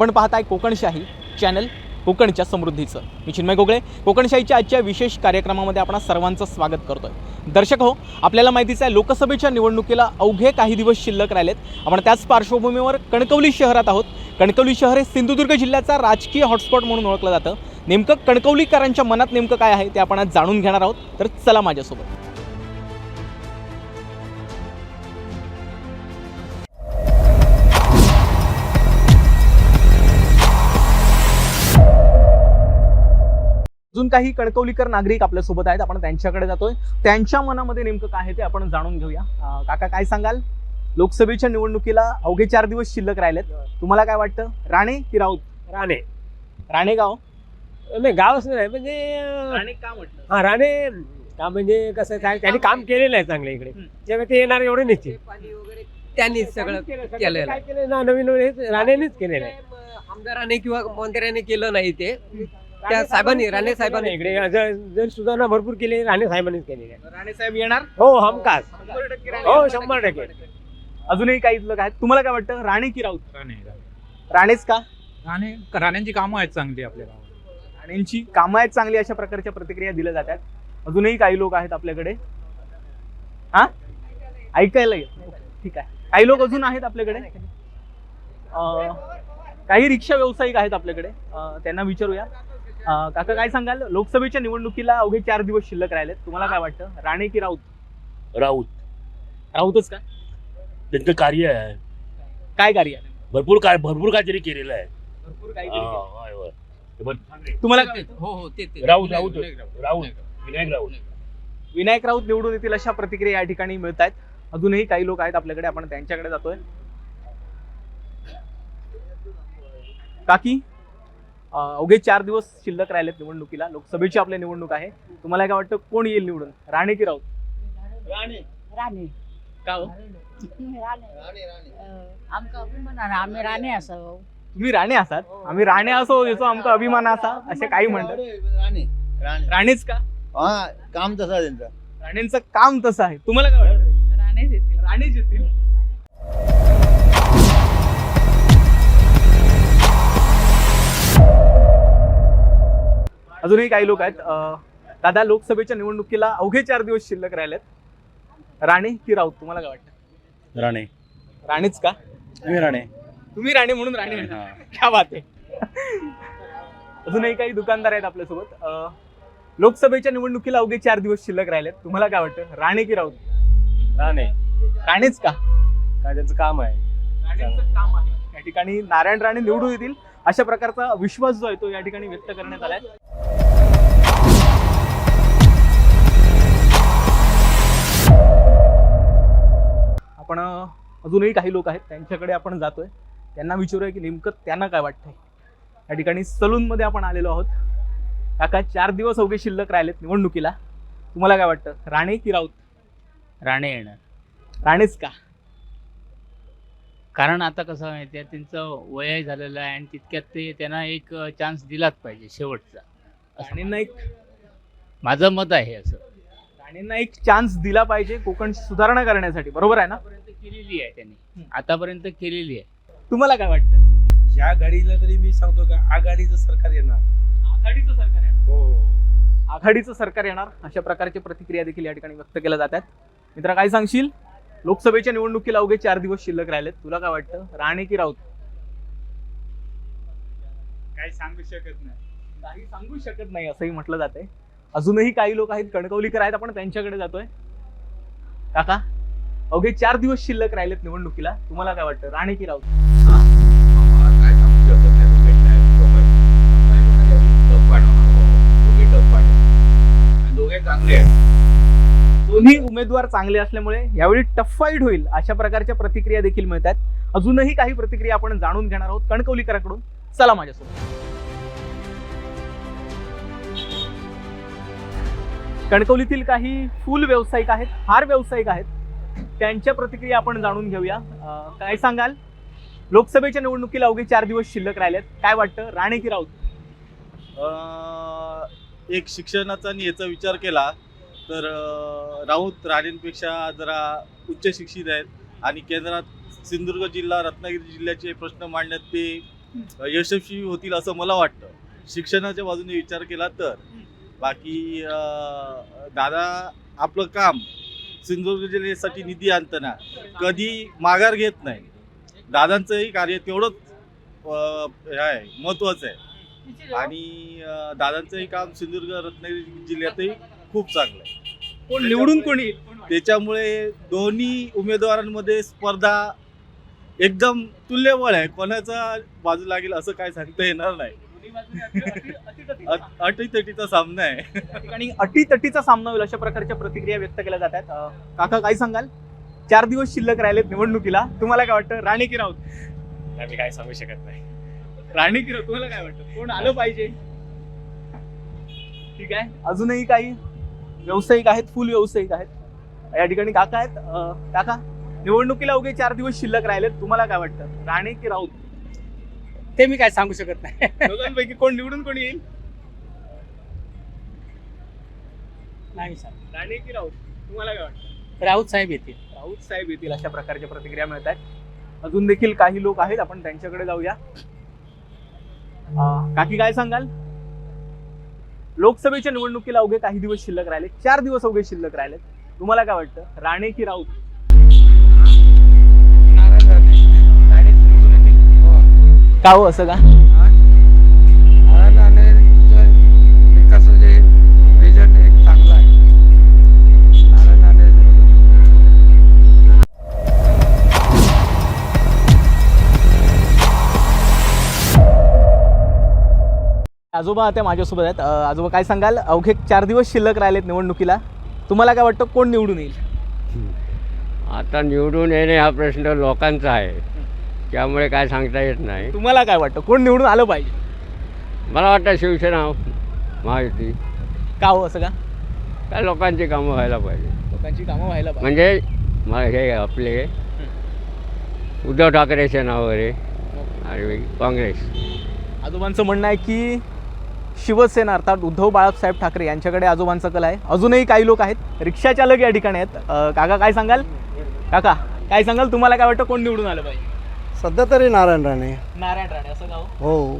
आपण पाहताय कोकणशाही चॅनल कोकणच्या समृद्धीचं. मी चिन्मय गोगळे कोकणशाहीच्या आजच्या विशेष कार्यक्रमामध्ये आपण सर्वांचं स्वागत करतोय. दर्शक हो आपल्याला माहितीच आहे लोकसभेच्या निवडणुकीला अवघे काही दिवस शिल्लक राहिलेत. आपण त्याच पार्श्वभूमीवर कणकवली शहरात आहोत. कणकवली शहर हे सिंधुदुर्ग जिल्ह्याचा राजकीय हॉटस्पॉट म्हणून ओळखलं जातं. नेमकं कणकवलीकरांच्या मनात नेमकं काय आहे ते आपण आज जाणून घेणार आहोत. तर चला माझ्यासोबत. अजून काही कणकवलीकर नागरिक आपल्यासोबत आहेत आपण त्यांच्याकडे जातोय. त्यांच्या मनामध्ये नेमकं काय आहे ते आपण जाणून घेऊया. काका काय सांगाल? लोकसभेच्या निवडणुकीला अवघे चार दिवस शिल्लक राहिलेत. तुम्हाला काय वाटतं? राणे की राऊत? राणे. राणे गाव? नाही गावच नाही म्हणजे राणे का म्हटलं? हा राणे का म्हणजे कसं काय त्यांनी काम केलेलं आहे चांगलं इकडे. जेव्हा ते येणार एवढं निश्चित. पाणी वगैरे त्यांनीच सगळं केलेलं आहे. नवीन नवीन राणेनेच केलेलं आहे. आमदाराने किंवा मंत्र्याने केलं नाही ते. त्या साहेबांनी राणे साहेबांनी. इकडे. जर सुधारणा भरपूर केली राणे साहेबांनीच केलेली आहे राणे साहेब येणार? हो हमखास. शंभर टक्के राणे. हो शंभर टक्के. अजूनही काही लोक आहेत तुम्हाला काय वाटतं? राणे की राऊत? राणे राणेच का? राणे राण्यांची कामं आहेत चांगली आपल्या गावात. राणेंची कामं आहेत चांगली अशा प्रकारच्या प्रतिक्रिया दिल्या जातात. अजूनही काही लोक आहेत आपल्याकडे. हा? ऐकायला येत ठीक आहे. काही लोक अजून आहेत आपल्याकडे? अं, काही रिक्षा व्यावसायिक आहेत आपल्याकडे. त्यांना विचारूया. काका काय सांगाल? लोकसभेच्या निवडणुकीला अवघे चार दिवस शिल्लक राहिलेत. तुम्हाला काय वाटतं? राणे की राऊत? राऊत. राऊतच का? त्यांचं कार्य आहे. काय कार्य आहे? भरपूर काय भरपूर काहीतरी केलेलं आहे. भरपूर हा, काहीतरी केलं. होय, होय. बघ, तुम्हाला काय वाटतं? हो हो ते ते. राऊत राऊत. विनायक राऊत. विनायक राऊत. विनायक राऊत. निवडून येतील अशा प्रतिक्रिया या ठिकाणी मिळत आहेत अजूनही काही लोक आहेत आपल्याकडे. आपण त्यांच्याकडे जातोय. काकी? अवघे चार दिवस शिल्लक राहिलेत निवडणुकीला. लोकसभेची आपली निवडणूक आहे. तुम्हाला काय वाटतं कोण येईल निवडून? राणे की राऊत? राणे. का हो? राणे. अं, आमका अभिमान आहे, आम्ही राणे असावं तुम्ही राणे असाल. आम्ही राणे असो याचा आमचा अभिमान असा असे काही म्हणतात. राणे राणे. राणेच का? हा काम तसं आहे त्यांचं. राणेंचं काम तसं आहे. तुम्हाला काय वाटतं? राणेच येतील. राणेच येतील. अजूनही काही लोक आहेत. दादा लोकसभेच्या निवडणुकीला अवघे चार दिवस शिल्लक राहिलेत. राणे की राऊत तुम्हाला काय वाटतं? राणे. राणेच का? मी राणे. तुम्ही राणे म्हणून राणे. क्या बात आहे. अजूनही काही दुकानदार आहेत आपल्यासोबत. लोकसभेच्या निवडणुकीला अवघे चार दिवस शिल्लक राहिलेत. तुम्हाला काय वाटतं? राणे की राऊत? राणे. राणेच का? काय त्याचं काम आहे? काम आहे. या ठिकाणी नारायण राणे निवडून येतील अशा प्रकारचा विश्वास जो आहे तो या ठिकाणी व्यक्त करण्यात आलाय. आपण अजूनही काही लोक आहेत त्यांच्याकडे आपण जातोय. त्यांना विचारूया की नेमकं त्यांना काय वाटतंय. या ठिकाणी सलून मध्ये आपण आलेलो आहोत. काका चार दिवस अवघे शिल्लक राहिलेत निवडणुकीला. तुम्हाला काय वाटतं? राणे की राऊत? राणे येणार. राणेच का? कारण आता कसं माहिती आहे त्यांचं वय झालेलं आहे आणि तितक्यात ते त्यांना एक चान्स दिलाच पाहिजे शेवटचा. राणेंना एक माझं मत आहे असं. राणेंना एक चान्स दिला पाहिजे कोकण सुधारणा करण्यासाठी. बरोबर आहे ना? केलेली आहे त्यांनी. आतापर्यंत केलेली आहे. तुम्हाला काय वाटतं? या घडीला तरी मी सांगतो का आघाडीचं सरकार येणार. आघाडीचं सरकार येणार. हो आघाडीचं सरकार येणार. अशा प्रकारची प्रतिक्रिया देखील या ठिकाणी व्यक्त केल्या जातात मित्रा काय सांगशील? लोकसभेच्या निवडणुकीला अवघे चार दिवस शिल्लक राहिलेत. तुला काय वाटतं? राणे की राऊत? काही सांगू शकत नाही. काही सांगू शकत नाही असंही म्हटलं जातंय. अजूनही काही लोक आहेत कणकवलीकर आहेत आपण त्यांच्याकडे जातोय. काका? अवघे चार दिवस शिल्लक राहिलेत निवडणुकीला. तुम्हाला काय वाटतं? राणे की राऊत. दोन्ही उमेदवार चांगले असल्यामुळे यावेळी टफ फाईट होईल अशा प्रकारच्या प्रतिक्रिया देखील मिळतात. अजूनही काही प्रतिक्रिया आपण जाणून घेणार आहोत कणकवलीकरांकडून. चला माझ्यासोबत. कणकवलीतील काही फुल व्यावसायिक आहेत हार व्यावसायिक आहेत. त्यांच्या प्रतिक्रिया आपण जाणून घेऊया. काय सांगाल? लोकसभेच्या निवडणुकीला अवघे चार दिवस शिल्लक राहिलेत. काय वाटतं? राणे की राऊत. अं, एक शिक्षणाचा आणि याचा विचार केला तर राऊत राणेंपेक्षा जरा उच्च शिक्षित आहेत आणि केंद्रात सिंधुदुर्ग जिल्हा रत्नागिरी जिल्ह्याचे प्रश्न मांडण्यात ते यशस्वी होतील असं मला वाटतं. शिक्षणाच्या बाजूने विचार केला तर. बाकी अं, दादा आपलं काम सिंधुदुर्ग जिल्ह्यासाठी निधी आणताना कधी माघार घेत नाही. दादांचंही कार्य तेवढंच हे आहे महत्त्वाचं आहे. आणि दादांचंही काम सिंधुदुर्ग रत्नागिरी जिल्ह्यातही खूप चांगलं आहे. कोण निवडून कोणी? त्याच्यामुळे दोन्ही उमेदवारांमध्ये स्पर्धा एकदम तुल्यबळ आहे. कोणाचा बाजू लागेल असं काय सांगता येणार नाही. अटीतटीचा सामना आहे. या ठिकाणी अटीतटीचा सामना होईल अशा प्रकारच्या प्रतिक्रिया व्यक्त केल्या जातात काका काय सांगाल? चार दिवस शिल्लक राहिलेत निवडणुकीला. तुम्हाला काय वाटतं? राणे की राऊत मी काय सांगू शकत नाही. राणे की राऊत तुम्हाला काय वाटतं? कोण आलं पाहिजे? ठीक आहे. अजूनही काही व्यावसायिक आहेत? फुल व्यावसायिक आहेत. या ठिकाणी काका आहेत. अं, काका निवडणुकीला अवघे चार दिवस शिल्लक राहिलेत. तुम्हाला काय वाटतं? राणे की राऊत. ते मी काय सांगू शकत नाही. दोघांपैकी कोण निवडून कोण येईल? नाही सांग राणे की राऊत? तुम्हाला काय वाटतं? राऊत साहेब येतील. राऊत साहेब येतील अशा प्रकारच्या प्रतिक्रिया मिळत आहेत. अजून देखील काही लोक आहेत आपण त्यांच्याकडे जाऊया. अं, काकी काय सांगाल? लोकसभेच्या निवडणुकीला अवघे काही दिवस शिल्लक राहिले चार दिवस अवघे शिल्लक राहिले. तुम्हाला काय वाटतं? राणे की राऊत? का हो असं का? आजोबा आता माझ्यासोबत आहेत. आजोबा काय सांगाल? अवघे चार दिवस शिल्लक राहिलेत निवडणुकीला. तुम्हाला काय वाटतं कोण निवडून येईल? आता निवडून येणे हा प्रश्न लोकांचा आहे. त्यामुळे काय सांगता येत नाही. तुम्हाला काय वाटतं? कोण निवडून आलं पाहिजे? मला वाटतं शिवसेना महायुती. का हो असं का? काय लोकांची कामं व्हायला पाहिजे. लोकांची कामं व्हायला पाहिजे. म्हणजे म- हे आपले उद्धव ठाकरेचे नाव वगैरे आणि काँग्रेस. आजोबांचं म्हणणं आहे की शिवसेना अर्थात उद्धव बाळासाहेब ठाकरे यांच्याकडे आजोबांचा कल आहे. अजूनही काही लोक आहेत. रिक्षा चालक या ठिकाणी आहेत. अं, काका काय सांगाल? काका काय सांगाल? तुम्हाला काय वाटतं कोण निवडून आलं पाहिजे? सध्या तरी नारायण राणे. नारायण राणे असं गाव हो?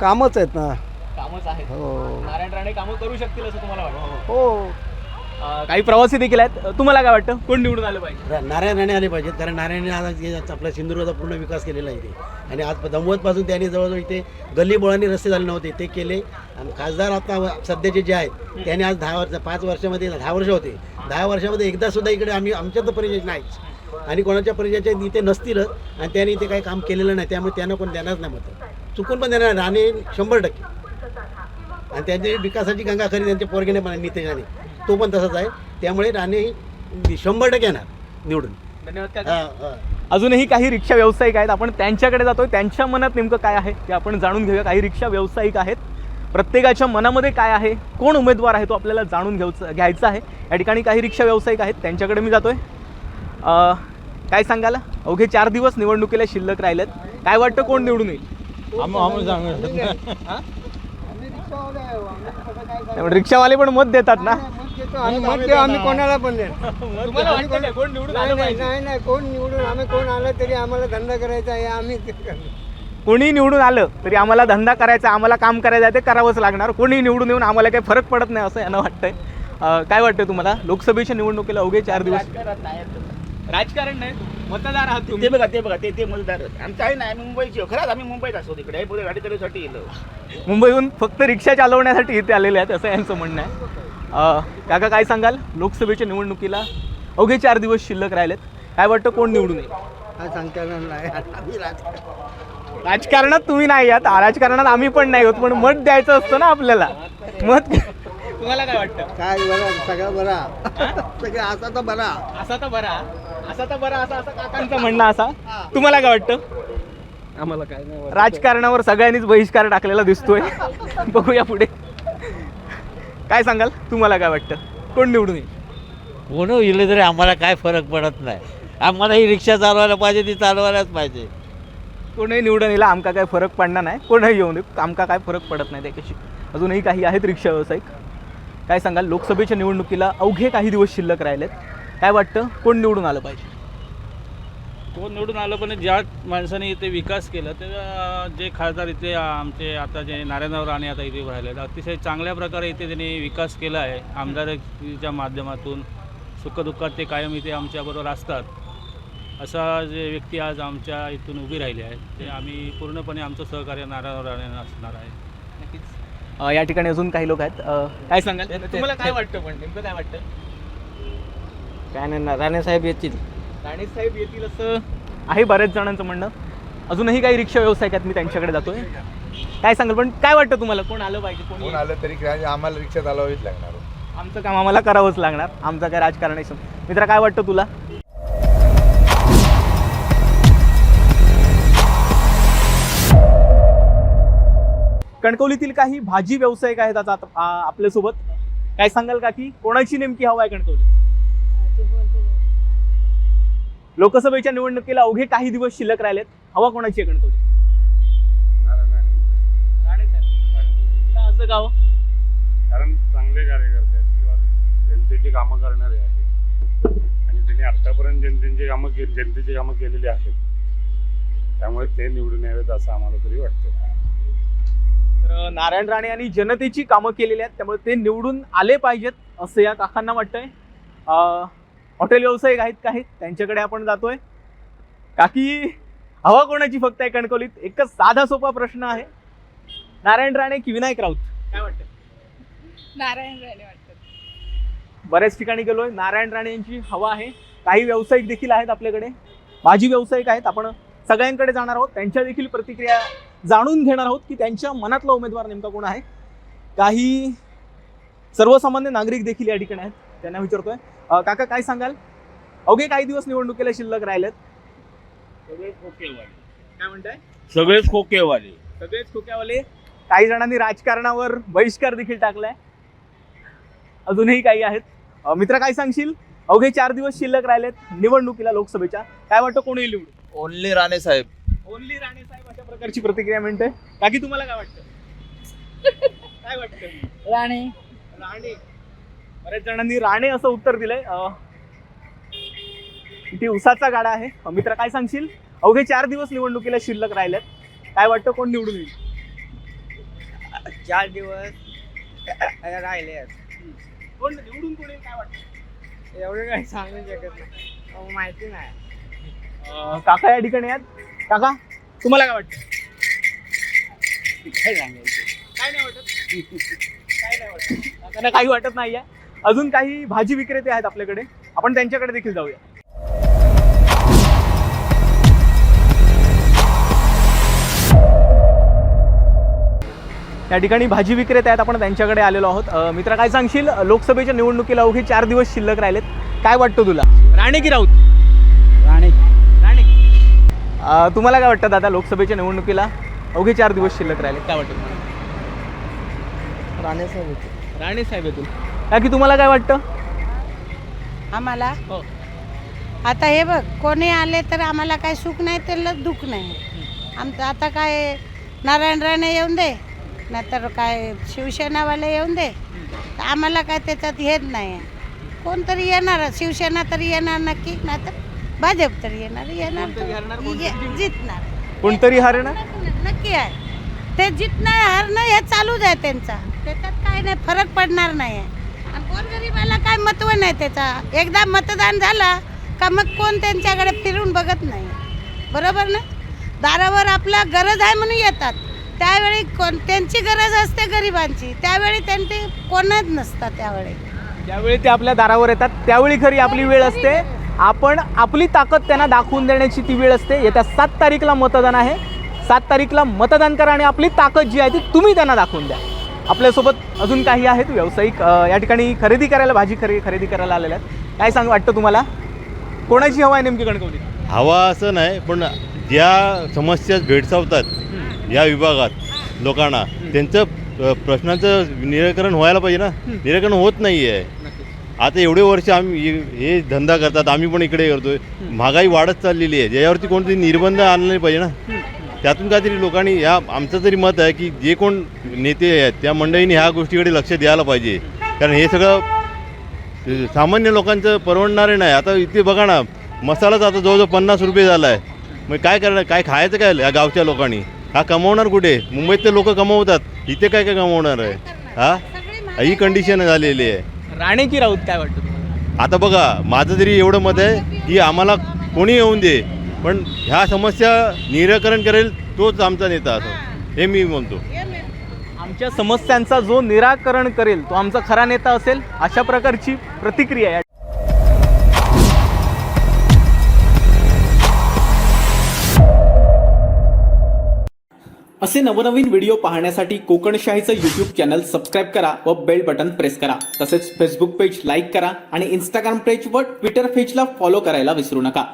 कामच आहेत ना. कामच आहे हो. नारायण राणे कामं करू शकतील असं तुम्हाला वाटतं? हो. अं, काही प्रवासी देखील आहेत. तुम्हाला काय वाटतं? कोण निवडून आलं पाहिजे? नारायण राणे आले पाहिजेत. कारण नारायण राणे आज हे आपल्या सिंधुदुर्गाचा पूर्ण विकास केलेला आहे इथे. आणि आज दमवतपासून त्यांनी जवळजवळ इथे गल्ली बोळांनी रस्ते झाले नव्हते. ते केले. आणि खासदार आता सध्याचे जे आहेत त्यांनी आज दहा वर्ष पाच वर्षामध्ये दहा वर्ष होते. दहा वर्षामध्ये एकदा सुद्धा इकडे आम्ही आमच्या तर परिचय नाहीच. आणि कोणाच्या परिचयाच्या इथे नसतीलच आणि त्यांनी इथे काही काम केलेलं नाही त्यामुळे त्यांना कोण देणारच नाही मत चुकून पण देणार. राणे शंभर टक्के. आणि त्यांची विकासाची गंगा खरी त्यांच्या पोरगेने पण नितेश राणे तो पण तसाच आहे. त्यामुळे राणे शंभर टक्के येणार निवडून. धन्यवाद. अजूनही काही रिक्षा व्यावसायिक आहेत. आपण त्यांच्याकडे जातोय. त्यांच्या मनात नेमकं काय आहे ते आपण जाणून घेऊया. काही रिक्षा व्यावसायिक आहेत. प्रत्येकाच्या मनामध्ये काय आहे? कोण उमेदवार आहे तो आपल्याला जाणून घ्यायचं घ्यायचा आहे. या ठिकाणी काही रिक्षा व्यावसायिक आहेत. त्यांच्याकडे मी जातोय. काय सांगाल अवघे चार दिवस निवडणुकीला शिल्लक राहिलेत. काय वाटतं कोण निवडून येईल? हा? रिक्षावाले पण मत देतात ना. आम्ही कोणाला पण तुम्हाला वाटतं काय कोण निवडून नाही नाही कोण निवडून आम्ही कोण आलं तरी आम्हाला धंदा करायचा आहे आम्ही कोणी निवडून आलं तरी आम्हाला धंदा करायचा आम्हाला काम करायचं आहे ते करावंच लागणार. कोणी निवडून येऊन आम्हाला काही फरक पडत नाही असं यांना वाटतंय. काय वाटतंय तुम्हाला? लोकसभेच्या निवडणुकीला अवघे चार दिवस राजकारण नाही मतदार आहात ते तुम्ही बघा ते बघा ते ते मतदार. आमचं आहे ना आम्ही मुंबईचे खरंच आम्ही मुंबईत असतो तिकडे. पुढे गाडी करण्यासाठी येलो मुंबईहून फक्त रिक्षा चालवण्यासाठी इथे आलेले आहेत असं यांचं म्हणणं आहे. अं, काका काय सांगाल? लोकसभेच्या निवडणुकीला अवघे चार दिवस शिल्लक राहिलेत. काय वाटतं कोण निवडून येईल? काय सांगता येणार नाही. आम्ही राजकारण राजकारणात तुम्ही नाही आहात. राजकारणात आम्ही पण नाही होत पण मत द्यायचं असतं ना आपल्याला. मत तुम्हाला काय वाटतं? काय बरा? सगळं बरा. सगळं असा तर बरा. असा तर बरा. असा तर बरा असा असा काकांचं म्हणणं असा. तुम्हाला काय वाटतं? आम्हाला काय नाही राजकारणावर सगळ्यांनीच बहिष्कार टाकलेला दिसतोय. बघूया पुढे. काय सांगाल? तुम्हाला काय वाटतं? कोण निवडून येईल? कोण येईल तरी आम्हाला काय फरक पडत नाही. आम्हाला ही रिक्षा चालवायला पाहिजे ती चालवायलाच पाहिजे. कोणीही निवडून येईल आमका काय फरक पडणार नाही. कोणीही येऊन दे आमका काय फरक पडत नाही त्याच्याशी. अजूनही काही आहेत रिक्षा व्यावसायिक. काय सांगाल? लोकसभेच्या निवडणुकीला अवघे काही दिवस शिल्लक राहिलेत. काय वाटतं? कोण निवडून आलं पाहिजे? कोण निवडून आलं पण ज्या माणसाने इथे विकास केला ते जे खासदार इथे आमचे आता जे नारायणराव राणे आता इथे राहिले अतिशय चांगल्या प्रकारे इथे त्यांनी विकास केला आहे. आमदारकीच्या माध्यमातून सुखदुःखात ते कायम इथे आमच्याबरोबर असतात. असा जे व्यक्ती आज आमच्या इथून उभी राहिली आहे ते आम्ही पूर्णपणे आमचं सहकार्य नारायणराव राणेंना असणार आहे. नक्कीच. या ठिकाणी अजून काही लोक आहेत. काय सांगाल? तुम्हाला काय वाटतं पण नेमकं काय वाटतं? काय नाही राणे साहेब येतील. राणे साहेब येतील असं आहे बऱ्याच जणांचं म्हणणं. अजूनही काही रिक्षा व्यावसायिक आहेत मी त्यांच्याकडे जातोय. काय सांगाल पण काय वाटतं तुम्हाला? कोण आलं पाहिजे कोण येईल? आलं तरी काय आम्हाला रिक्षा चालवावीच लागणार. आमचं काम आम्हाला करावंच लागणार. आमचं काय राजकारण आहे मित्रा काय वाटतं तुला? कणकवलीतील काही भाजी व्यावसायिक आहेत आता आ, आपल्यासोबत. काय सांगाल का की कोणाची नेमकी हवा आहे कणकवली लोकसभेच्या निवडणुकीला अवघे काही दिवस शिल्लक राहिलेत. हवा कोणाची आहे कणकवली. का असं का हो? कारण चांगले कार्यकर्ते आहेत किंवा जनतेची कामं करणारे आहेत. आणि त्यांनी आतापर्यंत जनतेची कामं के जनतेची कामं केलेली आहेत. त्यामुळे ते निवडून यावेत असं आम्हाला तरी वाटतं. तर नारायण राणे यांनी जनतेची कामं केलेली आहेत. त्यामुळे ते निवडून आले पाहिजेत असं या काकांना वाटतंय. अं, हॉटेल व्यावसायिक आहेत काही त्यांच्याकडे आपण जातोय. काकी हवा कोणाची फक्त आहे कणकवलीत? एकच साधा सोपा प्रश्न आहे. नारायण राणे की विनायक राऊत? काय वाटतं? नारायण राणे वाटतं. बऱ्याच ठिकाणी गेलोय. नारायण राणे यांची हवा आहे. काही व्यावसायिक देखील आहेत आपल्याकडे. भाजी व्यावसायिक आहेत. आपण सगळ्यांकडे जाणार आहोत. त्यांच्या देखील प्रतिक्रिया जाणून घेणार आहोत की त्यांच्या मनातला उमेदवार नेमका कोण आहे. काही सर्वसामान्य नागरिक देखील या ठिकाणी आहेत. त्यांना विचारतोय. काका काय सांगाल? अवघे काही दिवस निवडणुकीला शिल्लक राहिलेत. सगळेच खोकेवाले. काय म्हणताय? सगळेच खोकेवाले. सगळेच खोक्यावाले काही जणांनी राजकारणावर बहिष्कार देखील टाकलाय. अजूनही काही आहेत. अं, मित्र काय सांगशील? अवघे चार दिवस शिल्लक राहिलेत निवडणुकीला लोकसभेच्या. काय वाटतं कोण येईल निवडून? ओनली राणे साहेब. ओनली राणे साहेब अशा प्रकारची प्रतिक्रिया मिळते. काकी तुम्हाला काय वाटतं? काय वाटतं? राणे. राणे. बऱ्याच जणांनी राणे असं उत्तर दिलंय. इथे उसाचा गाडा आहे. मित्र काय सांगशील? अवघे चार दिवस निवडणुकीला शिल्लक राहिलेत. काय वाटतं कोण निवडून येईल? चार दिवस राहिले कोण निवडून कोण येईल काय वाटतं? एवढं काही सांगू शकत नाही. माहिती नाही. अं, काका या ठिकाणी आहेत. काका तुम्हाला काय वाटतं? काय सांगायचं? काय नाही वाटत. काय नाही वाटत. काकांना काही वाटत नाहीये. अजून काही भाजी विक्रेते आहेत आपल्याकडे. आपण त्यांच्याकडे देखील जाऊया. या ठिकाणी भाजी विक्रेते आहेत आपण त्यांच्याकडे आलेलो आहोत. मित्र काय सांगशील? लोकसभेच्या निवडणुकीला अवघे चार दिवस शिल्लक राहिलेत. काय वाटतं तुला? राणे की राऊत? राणे. राणे. तुम्हाला काय वाटतं दादा लोकसभेच्या निवडणुकीला अवघे चार दिवस शिल्लक राहिले काय वाटतं राणे साहेब राणे साहेब येतील. का की तुम्हाला काय वाटतं? आम्हाला? हो. आता हे बघ कोणी आले तर आम्हाला काय सुख नाही तर दुःख नाही. आमचं आता काय नारायण राणे येऊन दे नाहीतर काय शिवसेनावाले येऊन दे. तर आम्हाला काय त्याच्यात हेच नाही. कोणतरी येणार शिवसेना तरी येणार नक्की नाहीतर भाजप तरी येणार येणार तर ये- जितणार. कोणतरी हरणार? नक्की आहे. ते जितणं हरणं हे चालूच आहे त्यांचा. त्याच्यात काय नाही फरक पडणार नाही. गोरगरिबाला काय महत्त्व नाही त्याचा? एकदा मतदान झाला का मग कोण त्यांच्याकडे फिरून बघत नाही? बरोबर ना? दारावर आपला गरज आहे म्हणून येतात. त्यावेळी कोण त्यांची गरज असते गरिबांची. त्यावेळी त्यांची कोणच नसतात त्यावेळी. ज्यावेळी ते आपल्या दारावर येतात त्यावेळी खरी आपली वेळ असते. आपण आपली ताकद त्यांना दाखवून देण्याची ती वेळ असते. येत्या सात तारीखला मतदान आहे. सात तारीखला मतदान करा आणि आपली ताकद जी आहे ती तुम्ही त्यांना दाखवून द्या. आपल्यासोबत अजून काही आहेत व्यावसायिक या ठिकाणी खरेदी करायला भाजी खरे खरेदी करायला आलेल्या आहेत. काय सांग वाटतं तुम्हाला? कोणाची हवा आहे नेमकी गणकवली हवा असं नाही पण ज्या समस्या भेडसावतात या विभागात लोकांना त्यांचं प्रश्नांचं निराकरण व्हायला पाहिजे ना. निराकरण होत नाही आहे आता एवढे वर्ष आम्ही हे- धंदा करतात आम्ही पण इकडे करतोय. महागाई वाढत चाललेली आहे ज्याच्यावरती कोणतरी निर्बंध आणले पाहिजे ना. त्यातून काहीतरी लोकांनी या आमचं तरी मत आहे की जे कोण नेते आहेत त्या मंडळींनी ह्या गोष्टीकडे लक्ष द्यायला पाहिजे. कारण हे सगळं सामान्य लोकांचं परवडणारे नाही. आता इथे बघा ना मसालाच आता जवळजवळ पन्नास रुपये झाला आहे मग काय करणार काय खायचं काय या गावच्या लोकांनी? हा कमवणार कुठे? मुंबईत ते लोक कमवतात. इथे काय काय कमवणार आहे? हा? ही कंडिशन झालेली आहे. राणे की राऊत काय वाटतं? आता बघा माझं तरी एवढं मत आहे की आम्हाला कोणी येऊन दे. पण ह्या समस्या निराकरण करेल तोच आमचा नेता असं. हे. मी म्हणतो. आमच्या समस्यांचा जो निराकरण करेल तो आमचा खरा नेता असेल अशा प्रकारची प्रतिक्रिया या असे नवनवीन व्हिडिओ पाहण्यासाठी कोकणशाहीचं यूट्यूब चॅनल सबस्क्राईब करा व बेल बटन प्रेस करा. तसेच फेसबुक पेज लाईक करा आणि इंस्टाग्राम पेज व ट्विटर पेजला फॉलो करायला विसरू नका.